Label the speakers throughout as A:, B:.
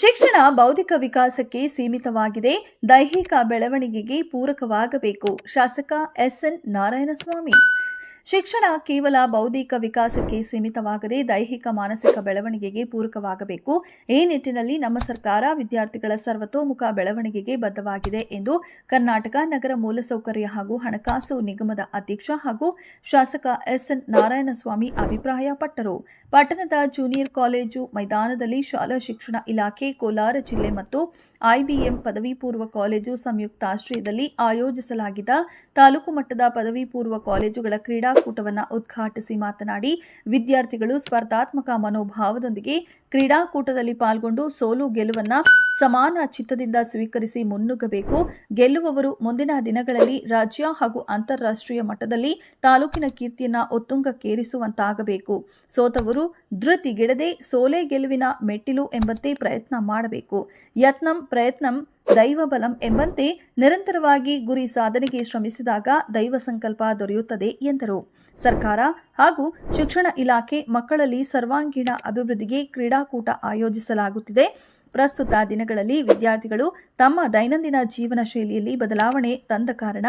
A: ಶಿಕ್ಷಣ ಬೌದ್ಧಿಕ ವಿಕಾಸಕ್ಕೆ ಸೀಮಿತವಾಗಿದೆ. ದೈಹಿಕ ಬೆಳವಣಿಗೆಗೆ ಪೂರಕವಾಗಬೇಕು. ಶಾಸಕ ಎಸ್ಎನ್. ನಾರಾಯಣಸ್ವಾಮಿ. ಶಿಕ್ಷಣ ಕೇವಲ ಬೌದ್ಧಿಕ ವಿಕಾಸಕ್ಕೆ ಸೀಮಿತವಾಗದೆ ದೈಹಿಕ ಮಾನಸಿಕ ಬೆಳವಣಿಗೆಗೆ ಪೂರಕವಾಗಬೇಕು. ಈ ನಿಟ್ಟಿನಲ್ಲಿ ನಮ್ಮ ಸರ್ಕಾರ ವಿದ್ಯಾರ್ಥಿಗಳ ಸರ್ವತೋಮುಖ ಬೆಳವಣಿಗೆಗೆ ಬದ್ಧವಾಗಿದೆ ಎಂದು ಕರ್ನಾಟಕ ನಗರ ಮೂಲಸೌಕರ್ಯ ಹಾಗೂ ಹಣಕಾಸು ನಿಗಮದ ಅಧ್ಯಕ್ಷ ಹಾಗೂ ಶಾಸಕ ಎಸ್ಎನ್. ನಾರಾಯಣಸ್ವಾಮಿ ಅಭಿಪ್ರಾಯಪಟ್ಟರು. ಪಟ್ಟಣದ ಜೂನಿಯರ್ ಕಾಲೇಜು ಮೈದಾನದಲ್ಲಿ ಶಾಲಾ ಶಿಕ್ಷಣ ಇಲಾಖೆ ಕೋಲಾರ ಜಿಲ್ಲೆ ಮತ್ತು ಐಬಿಎಂ ಪದವಿ ಪೂರ್ವ ಕಾಲೇಜು ಸಂಯುಕ್ತ ಆಶ್ರಯದಲ್ಲಿ ಆಯೋಜಿಸಲಾಗಿದ್ದ ತಾಲೂಕು ಮಟ್ಟದ ಪದವಿ ಪೂರ್ವ ಕಾಲೇಜುಗಳ ಕ್ರೀಡಾಕೂಟವನ್ನು ಉದ್ಘಾಟಿಸಿ ಮಾತನಾಡಿ, ವಿದ್ಯಾರ್ಥಿಗಳು ಸ್ಪರ್ಧಾತ್ಮಕ ಮನೋಭಾವದೊಂದಿಗೆ ಕ್ರೀಡಾಕೂಟದಲ್ಲಿ ಪಾಲ್ಗೊಂಡು ಸೋಲು ಗೆಲುವನ್ನು ಸಮಾನ ಚಿತ್ತದಿಂದ ಸ್ವೀಕರಿಸಿ ಮುನ್ನುಗ್ಗಬೇಕು. ಗೆಲ್ಲುವವರು ಮುಂದಿನ ದಿನಗಳಲ್ಲಿ ರಾಜ್ಯ ಹಾಗೂ ಅಂತಾರಾಷ್ಟ್ರೀಯ ಮಟ್ಟದಲ್ಲಿ ತಾಲೂಕಿನ ಕೀರ್ತಿಯನ್ನ ಉತ್ತುಂಗಕ್ಕೇರಿಸುವಂತಾಗಬೇಕು. ಸೋತವರು ಧೃತಿಗೆಡದೆ ಸೋಲೆ ಗೆಲುವಿನ ಮೆಟ್ಟಿಲು ಎಂಬಂತೆ ಪ್ರಯತ್ನ ಮಾಡಬೇಕು. ಯತ್ನಂ ಪ್ರಯತ್ನಂ ದೈವಬಲಂ ಎಂಬಂತೆ ನಿರಂತರವಾಗಿ ಗುರಿ ಸಾಧನೆಗೆ ಶ್ರಮಿಸಿದಾಗ ದೈವ ಸಂಕಲ್ಪ ದೊರೆಯುತ್ತದೆ ಎಂದರು. ಸರ್ಕಾರ ಹಾಗೂ ಶಿಕ್ಷಣ ಇಲಾಖೆ ಮಕ್ಕಳಲ್ಲಿ ಸರ್ವಾಂಗೀಣ ಅಭಿವೃದ್ಧಿಗೆ ಕ್ರೀಡಾಕೂಟ ಆಯೋಜಿಸಲಾಗುತ್ತಿದೆ. ಪ್ರಸ್ತುತ ದಿನಗಳಲ್ಲಿ ವಿದ್ಯಾರ್ಥಿಗಳು ತಮ್ಮ ದೈನಂದಿನ ಜೀವನ ಶೈಲಿಯಲ್ಲಿ ಬದಲಾವಣೆ ತಂದ ಕಾರಣ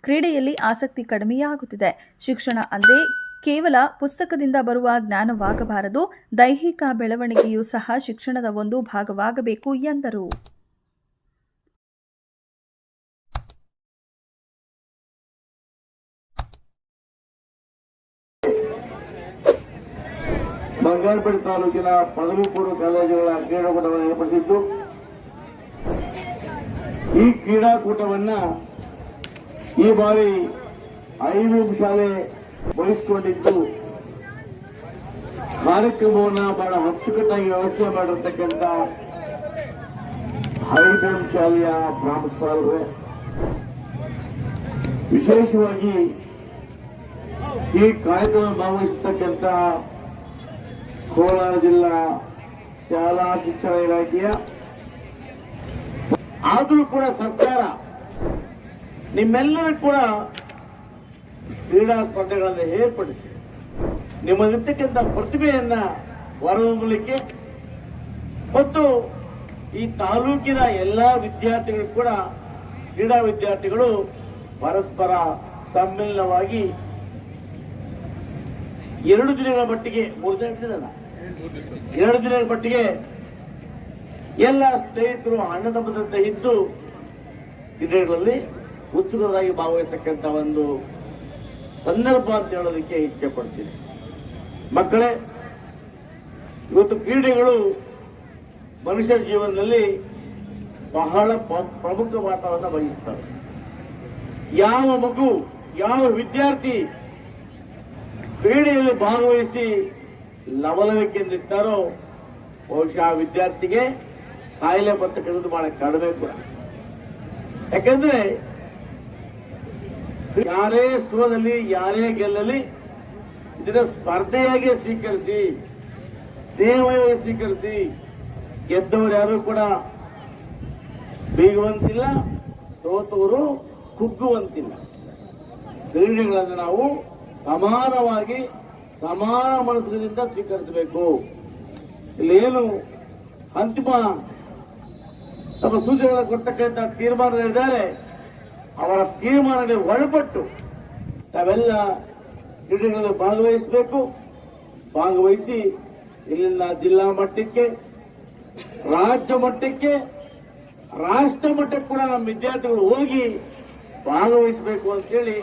A: ಕ್ರೀಡೆಯಲ್ಲಿ ಆಸಕ್ತಿ ಕಡಿಮೆಯಾಗುತ್ತಿದೆ. ಶಿಕ್ಷಣ ಅಂದರೆ ಕೇವಲ ಪುಸ್ತಕದಿಂದ ಬರುವ ಜ್ಞಾನವಾಗಬಾರದು, ದೈಹಿಕ ಬೆಳವಣಿಗೆಯೂ ಸಹ ಶಿಕ್ಷಣದ ಒಂದು ಭಾಗವಾಗಬೇಕು ಎಂದರು.
B: ಬಂಗಾರಪೇಟೆ ತಾಲೂಕಿನ ಪದವಿ ಪೂರ್ವ ಕಾಲೇಜುಗಳ ಕ್ರೀಡಾಕೂಟವನ್ನು ಏರ್ಪಡಿಸಿದ್ದು, ಈ ಕ್ರೀಡಾಕೂಟವನ್ನ ಈ ಬಾರಿ ಐದು ಶಾಲೆ ವಹಿಸಿಕೊಂಡಿದ್ದು. ಕಾರ್ಯಕ್ರಮವನ್ನ ಬಹಳ ಅಚ್ಚುಕಟ್ಟಾಗಿ ವ್ಯವಸ್ಥೆ ಮಾಡಿರ್ತಕ್ಕಂಥ ಹೈಬೇಮ್ ಶಾಲೆಯ ಪ್ರಾಂಶುಪಾಲರು ವಿಶೇಷವಾಗಿ ಈ ಕಾರ್ಯಕ್ರಮ ಭಾಗವಹಿಸತಕ್ಕಂಥ ಕೋಲಾರ ಜಿಲ್ಲಾ ಶಾಲಾ ಶಿಕ್ಷಣ ಇಲಾಖೆಯ. ಆದರೂ ಕೂಡ ಸರ್ಕಾರ ನಿಮ್ಮೆಲ್ಲರೂ ಕೂಡ ಕ್ರೀಡಾ ಸ್ಪರ್ಧೆಗಳನ್ನು ಏರ್ಪಡಿಸಿ ನಿಮ್ಮಲ್ಲಿರ್ತಕ್ಕಂಥ ಪ್ರತಿಭೆಯನ್ನ ಹೊರಹೊಮ್ಮಲಿಕ್ಕೆ ಮತ್ತು ಈ ತಾಲೂಕಿನ ಎಲ್ಲ ವಿದ್ಯಾರ್ಥಿಗಳು ಕೂಡ ಕ್ರೀಡಾ ವಿದ್ಯಾರ್ಥಿಗಳು ಪರಸ್ಪರ ಸಮ್ಮಿಲನವಾಗಿ ಎರಡು ದಿನಗಳ ಮಟ್ಟಿಗೆ, ಮೂರು ದಿನ, ಎರಡು ದಿನಗಳ ಮಟ್ಟಿಗೆ ಎಲ್ಲ ಸ್ನೇಹಿತರು ಅಣ್ಣ ತಮ್ಮದಂತೆ ಇದ್ದು, ಕ್ರೀಡೆಗಳಲ್ಲಿ ಉತ್ಸುಕರಾಗಿ ಭಾಗವಹಿಸತಕ್ಕಂಥ ಒಂದು ಸಂದರ್ಭ ಅಂತ ಹೇಳೋದಕ್ಕೆ ಇಚ್ಛೆ ಪಡ್ತೀನಿ. ಮಕ್ಕಳೇ, ಇವತ್ತು ಕ್ರೀಡೆಗಳು ಮನುಷ್ಯರ ಜೀವನದಲ್ಲಿ ಬಹಳ ಪ್ರಮುಖ ಪಾತ್ರವನ್ನು ವಹಿಸ್ತವೆ. ಯಾವ ಮಗು, ಯಾವ ವಿದ್ಯಾರ್ಥಿ ಕ್ರೀಡೆಯಲ್ಲಿ ಭಾಗವಹಿಸಿ ಲವಲವಿಕೆಂದಿರ್ತಾರೋ ಬಹುಶಃ ಆ ವಿದ್ಯಾರ್ಥಿಗೆ ಕಾಯಿಲೆ ಬರ್ತಕ್ಕಂಥದ್ದು ಬಹಳ ಕಡಿಮೆ ಕೂಡ. ಯಾಕಂದ್ರೆ ಯಾರೇ ಸೋಲಲ್ಲಿ ಯಾರೇ ಗೆಲ್ಲಲಿ, ಇದನ್ನ ಸ್ಪರ್ಧೆಯಾಗಿ ಸ್ವೀಕರಿಸಿ ಸ್ನೇಹವಾಗಿ ಸ್ವೀಕರಿಸಿ ಗೆದ್ದವರು ಯಾರು ಕೂಡ ಬೀಗುವಂತಿಲ್ಲ, ಸೋತವರು ಕುಗ್ಗುವಂತಿಲ್ಲ. ಕ್ರೀಡೆಗಳನ್ನು ನಾವು ಸಮಾನವಾಗಿ, ಸಮಾನ ಮನಸ್ಸಿನಿಂದ ಸ್ವೀಕರಿಸಬೇಕು. ಇಲ್ಲೇನು ಅಂತಿಮ ತಮ್ಮ ಸೂಚನೆಗಳನ್ನು ಕೊಡ್ತಕ್ಕಂಥ ತೀರ್ಮಾನಗಳಿದ್ದಾರೆ ಅವರ ತೀರ್ಮಾನಕ್ಕೆ ಒಳಪಟ್ಟು ತಾವೆಲ್ಲ ಕ್ರೀಡೆಗಳಲ್ಲಿ ಭಾಗವಹಿಸಬೇಕು. ಭಾಗವಹಿಸಿ ಇಲ್ಲಿಂದ ಜಿಲ್ಲಾ ಮಟ್ಟಕ್ಕೆ, ರಾಜ್ಯ ಮಟ್ಟಕ್ಕೆ, ರಾಷ್ಟ್ರ ಮಟ್ಟಕ್ಕೆ ಕೂಡ ನಮ್ಮ ವಿದ್ಯಾರ್ಥಿಗಳು ಹೋಗಿ ಭಾಗವಹಿಸಬೇಕು ಅಂತೇಳಿ